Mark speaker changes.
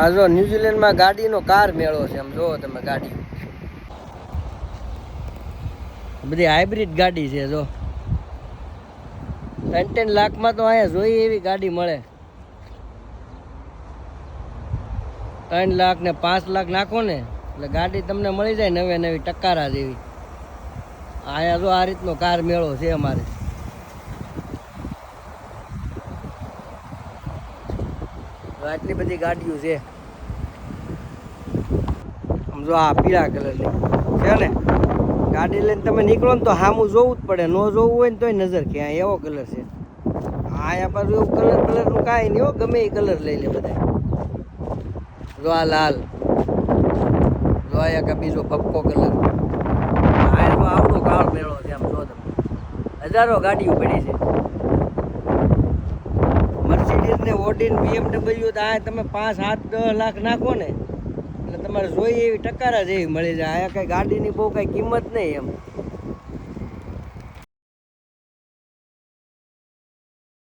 Speaker 1: આ જો ન્યુઝીલેન્ડમાં ગાડીનો કાર મેળો છે આમ જોવો તમે ગાડી. બધી હાઇબ્રિડ ગાડી છે જો. ત્રણ ત્રણ લાખમાં તો અહીંયા જોઈએ એવી ગાડી મળે. ત્રણ લાખ ને પાંચ લાખ નાખો ને, એટલે ગાડી તમને મળી જાય નવે નવી ટકારા જેવી. અહીંયા જો આ રીતનો કાર મેળો છે અમારે. આટલી બધી ગાડીઓ છે. સમજો આ પીળા કલરની છે ને? ગાડી લઈને તમે નીકળો ને તો સામું જોવું જ પડે. ન જોવું હોય ને તોય નજર કે એવો કલર છે. આયા પાછું એવું કલર કલરનું કાંઈ નહીં હો, ગમે એ કલર લઈ લે બધા જો આ લાલ. જો આ બીજો પપ્પો કલર. આ આવડો કાળ મેળો છે આમ જો તમે. હજારો ગાડીઓ પડી છે. ને ઓડી ને બીએમડબલ્યુ તો આ તમે પાંચ, સાત, દસ લાખ નાખો ને, એટલે તમારે જોઈએ એવી ટકારા જેવી મળી જાય. આ કઈ ગાડીની બહુ કઈ કિંમત નહીં એમ.